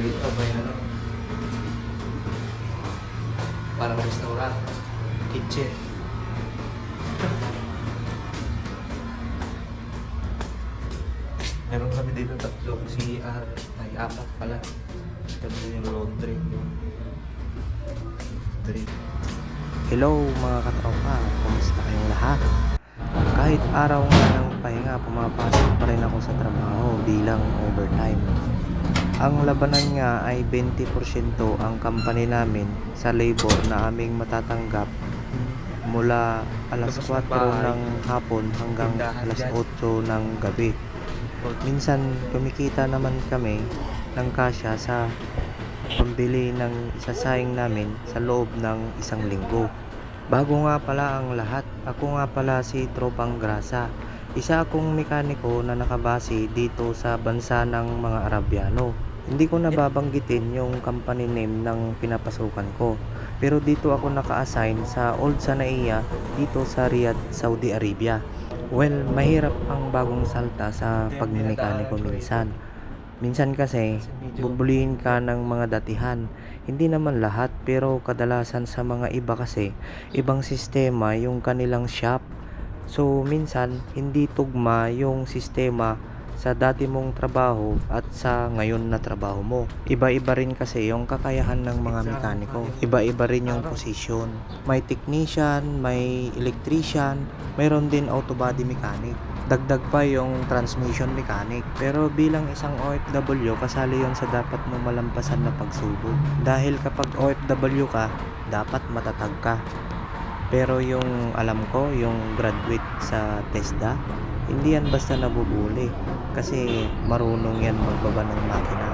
dito, may ano. Parang restaurant. Kitchen. Meron kami dito tatlong CR. Ay, apat pala. Tapos yung laundry. Laundry. Hello mga katropa, kumusta kayong lahat? Kahit araw nga ng pahinga, pumapasok pa rin ako sa trabaho bilang overtime. Ang labanan nga ay 20% ang company namin sa labor na aming matatanggap mula alas 4 ng hapon hanggang alas 8 ng gabi. Minsan kumikita naman kami ng kasya sa pambili ng isasayang namin sa loob ng isang linggo. Bago nga pala ang lahat, ako nga pala si Tropang Grasa. Isa akong mekaniko na nakabase dito sa bansa ng mga Arabyano. Hindi ko nababanggitin yung company name ng pinapasukan ko. Pero dito ako naka-assign sa Old Sanaiya dito sa Riyadh, Saudi Arabia. Well, mahirap ang bagong salta sa pagmemekaniko minsan. Minsan kasi, bubulihin ka ng mga datihan. Hindi naman lahat, pero kadalasan sa mga iba kasi, ibang sistema yung kanilang shop. So, minsan, hindi tugma yung sistema sa dati mong trabaho at sa ngayon na trabaho mo. Iba-iba rin kasi yung kakayahan ng mga mekaniko. Iba-iba rin yung posisyon. May technician, may electrician, mayroon din auto body mechanic. Dagdag pa yung transmission mechanic. Pero bilang isang OFW, kasali yon sa dapat mo malampasan na pagsubok. Dahil kapag OFW ka, dapat matatag ka. Pero yung alam ko, yung graduate sa TESDA, hindi yan basta nabubuli. Kasi marunong yan magbaba ng makina.